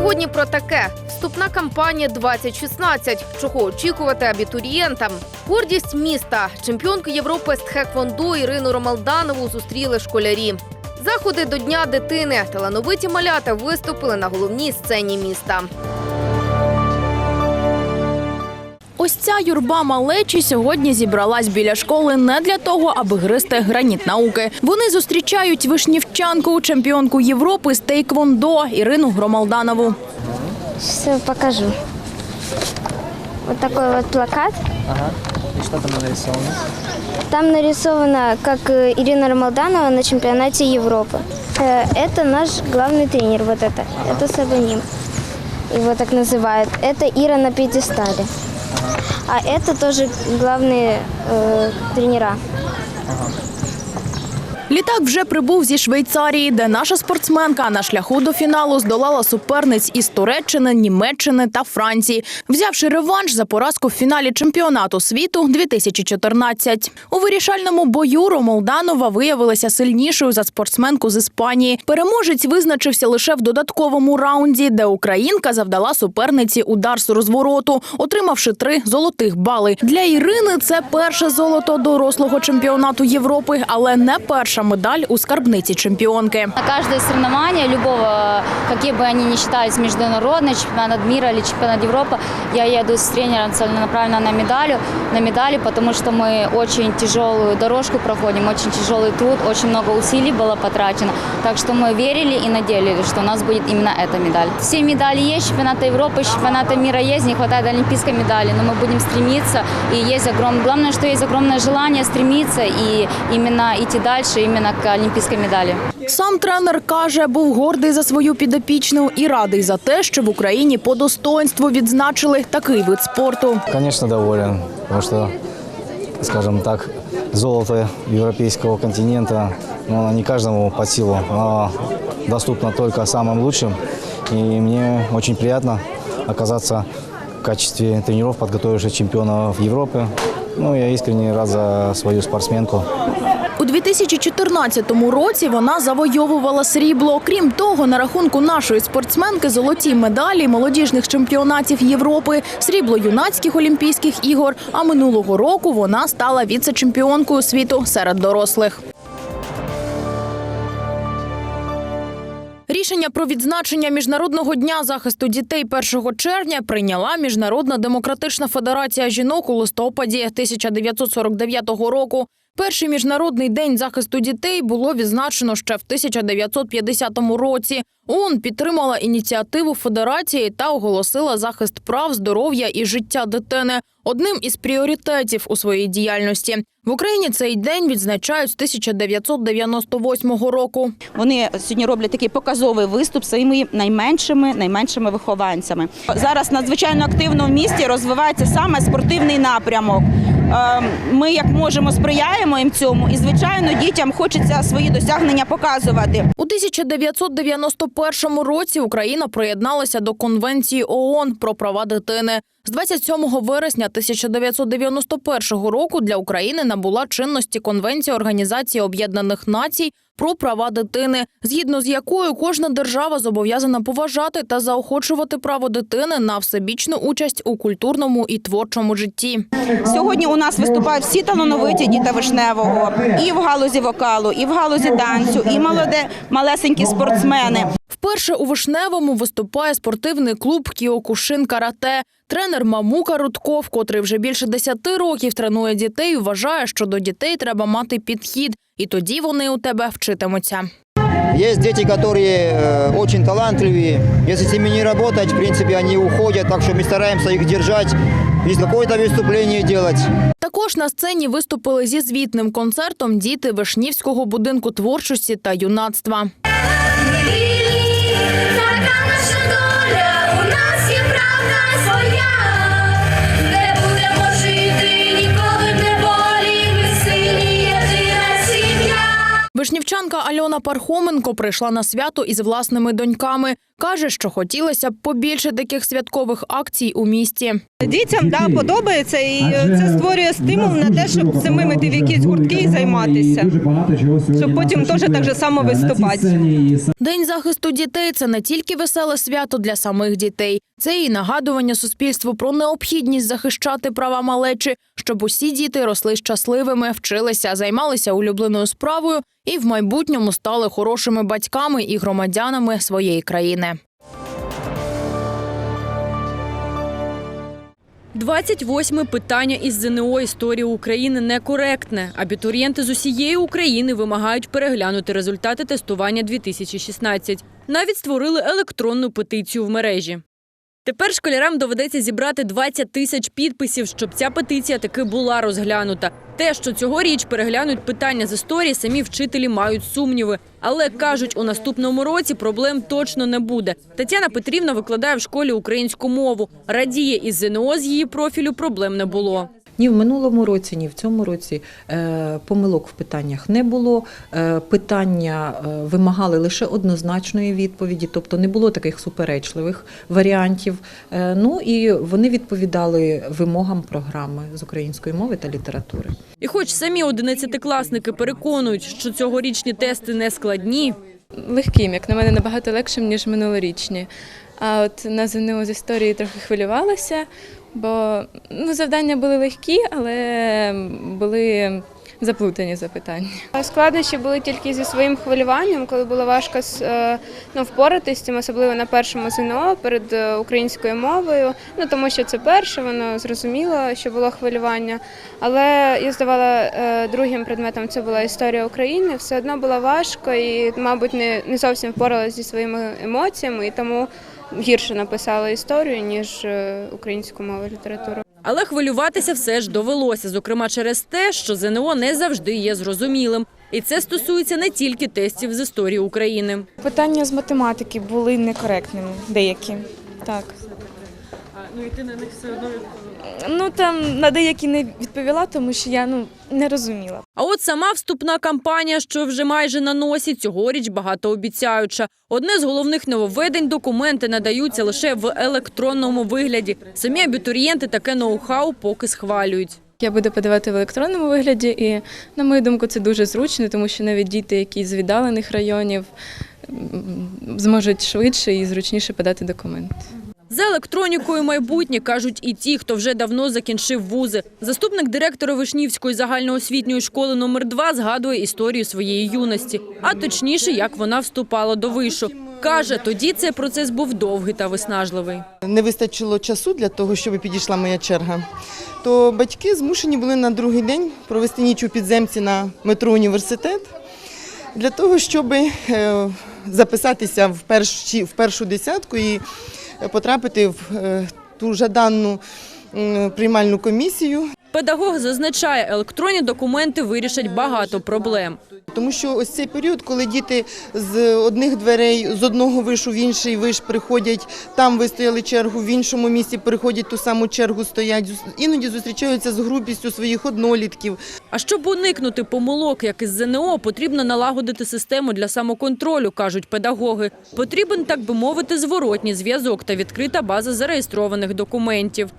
сьогодні про таке: вступна кампанія 2016. Чого очікувати абітурієнтам? Гордість міста, чемпіонку Європи з тхеквондо Ірину Ромалданову зустріли школярі. Заходи до Дня дитини. Талановиті малята виступили на головній сцені міста. Ось ця юрба малечі сьогодні зібралась біля школи не для того, аби гристи граніт науки. Вони зустрічають вишнівчанку, чемпіонку Європи з тейквондо Ірину Громалданову. Все покажу. Вот такой вот плакат. Ага. И что там нарисовано? Там нарисовано, как э, Ирина Ромалданова на чемпионате Европы. Э, Это наш главный тренер, вот это. Это псевдоним. Его так называют. Это Ира на пьедестале. А это тоже главные э, тренера. Літак вже прибув зі Швейцарії, де наша спортсменка на шляху до фіналу здолала суперниць із Туреччини, Німеччини та Франції, взявши реванш за поразку в фіналі чемпіонату світу 2014. У вирішальному бою Ромолданова виявилася сильнішою за спортсменку з Іспанії. Переможець визначився лише в додатковому раунді, де українка завдала суперниці удар з розвороту, отримавши три золотих бали. Для Ірини це перше золото дорослого чемпіонату Європи, але не перша перша медаль у скарбниці чемпіонки. На кожне соревнование любого, які б вони не считались міжнародний чемпіонат світу або чемпіонат Європи, я їду з тренером целенаправленно на медалю, на медалі, тому що ми дуже тяжелую дорожку проходимо, дуже тяжелий труд, дуже багато усилий було потрачено. Так що ми вірили і надіялися, що у нас буде саме ця медаль. Всі медалі є, чемпіонати Європи, чемпіонати світу є, не вистачає олімпійської медалі, але ми будемо стремитися. І є огромне, головне, що є огромне желання стремитися і іменно йти далі, именно к олимпийской медали. Сам тренер каже, був гордий за свою підопічну і радий за те, що в Україні по достоинству відзначили такий вид спорту. Конечно, доволен, потому что, скажем так, золото европейского континента, ну, не каждому под силу, оно доступно только самым лучшим. И мне очень приятно оказаться в качестве тренеров, подготовивших чемпионов Европы. Ну, я искренне рад за свою спортсменку. У 2014 році вона завойовувала срібло. Крім того, на рахунку нашої спортсменки золоті медалі молодіжних чемпіонатів Європи, срібло юнацьких олімпійських ігор. А минулого року вона стала віце-чемпіонкою світу серед дорослих. Рішення про відзначення міжнародного дня захисту дітей 1 червня прийняла Міжнародна демократична федерація жінок у листопаді 1949 року. Перший міжнародний день захисту дітей було відзначено ще в 1950 році. ООН підтримала ініціативу федерації та оголосила захист прав, здоров'я і життя дитини одним із пріоритетів у своїй діяльності. В Україні цей день відзначають з 1998 року. Вони сьогодні роблять такий показовий виступ своїми найменшими найменшими вихованцями. Зараз надзвичайно активно в місті розвивається саме спортивний напрямок. Е, Ми як можемо сприяємо їм цьому, і звичайно дітям хочеться свої досягнення показувати. У 1991 році Україна приєдналася до Конвенції ООН про права дитини. З 27 вересня 1991 року для України набула чинності Конвенція Організації Об'єднаних Націй про права дитини, згідно з якою кожна держава зобов'язана поважати та заохочувати право дитини на всебічну участь у культурному і творчому житті. Сьогодні у нас виступають всі талановиті діти вишневого і в галузі вокалу, і в галузі танцю, і молоде малесенькі спортсмени. Вперше у Вишневому виступає спортивний клуб Кіокушин Карате. Тренер Мамука Рудков, котрий вже більше 10 років тренує дітей, вважає, що до дітей треба мати підхід, і тоді вони у тебе вчитимуться. Есть дети, которые э, очень талантливые. Если с ними не работать, в принципе, они уходят. Так что мы стараемся их держать и какое-то выступление делать. Також на сцені виступили зі звітним концертом діти Вишнівського будинку творчості та юнацтва. Альона Пархоменко прийшла на свято із власними доньками. Каже, що хотілося б побільше таких святкових акцій у місті. Дітям да, подобається і це створює стимул на те, щоб самим іти в якісь гуртки і займатися. Щоб потім теж так же само виступати. День захисту дітей це не тільки веселе свято для самих дітей, це і нагадування суспільству про необхідність захищати права малечі, щоб усі діти росли щасливими, вчилися, займалися улюбленою справою і в майбутньому стали хорошими батьками і громадянами своєї країни. 28 питання із ЗНО історії України некоректне. Абітурієнти з усієї України вимагають переглянути результати тестування 2016. Навіть створили електронну петицію в мережі. Тепер школярам доведеться зібрати 20 тисяч підписів, щоб ця петиція таки була розглянута. Те, що цьогоріч переглянуть питання з історії, самі вчителі мають сумніви. Але кажуть, у наступному році проблем точно не буде. Тетяна Петрівна викладає в школі українську мову. Радіє із ЗНО з її профілю проблем не було. Ні в минулому році, ні в цьому році е, помилок в питаннях не було. Е, питання е, вимагали лише однозначної відповіді, тобто не було таких суперечливих варіантів. Ну і вони відповідали вимогам програми з української мови та літератури. І хоч самі одинадцятикласники переконують, що цьогорічні тести не складні, легким, як на мене, набагато легшим, ніж минулорічні. А от на ЗНО з історії трохи хвилювалася, бо ну, завдання були легкі, але були заплутані запитання. Складнощі були тільки зі своїм хвилюванням, коли було важко е, ну, впоратись з цим, особливо на першому ЗНО перед е, українською мовою. Ну тому що це перше, воно зрозуміло, що було хвилювання. Але я здавала е, другим предметом, це була історія України. Все одно було важко і, мабуть, не, не зовсім впоралася зі своїми емоціями, і тому гірше написала історію ніж е, українську мову літературу. але хвилюватися все ж довелося, зокрема через те, що ЗНО не завжди є зрозумілим. І це стосується не тільки тестів з історії України. Питання з математики були некоректними, деякі. Так. Ну і ти на них все одно Ну там на деякі не відповіла, тому що я ну не розуміла. А от сама вступна кампанія, що вже майже на носі, цьогоріч багатообіцяюча. Одне з головних нововведень – документи надаються лише в електронному вигляді. Самі абітурієнти таке ноу-хау поки схвалюють. Я буду подавати в електронному вигляді, і на мою думку, це дуже зручно, тому що навіть діти, які з віддалених районів, зможуть швидше і зручніше подати документ. За електронікою майбутнє, кажуть і ті, хто вже давно закінчив вузи. Заступник директора Вишнівської загальноосвітньої школи номер 2 згадує історію своєї юності, а точніше, як вона вступала до вишу. Каже, тоді цей процес був довгий та виснажливий. Не вистачило часу для того, щоб підійшла моя черга. То батьки змушені були на другий день провести ніч у підземці на метро університет для того, щоб е, записатися в перші- в першу десятку і потрапити в е, ту жаданну приймальну комісію. Педагог зазначає, електронні документи вирішать багато проблем. Тому що ось цей період, коли діти з одних дверей, з одного вишу в інший виш приходять, там вистояли чергу, в іншому місці приходять ту саму чергу, стоять, іноді зустрічаються з групістю своїх однолітків. А щоб уникнути помилок, як із ЗНО, потрібно налагодити систему для самоконтролю, кажуть педагоги. Потрібен, так би мовити, зворотній зв'язок та відкрита база зареєстрованих документів.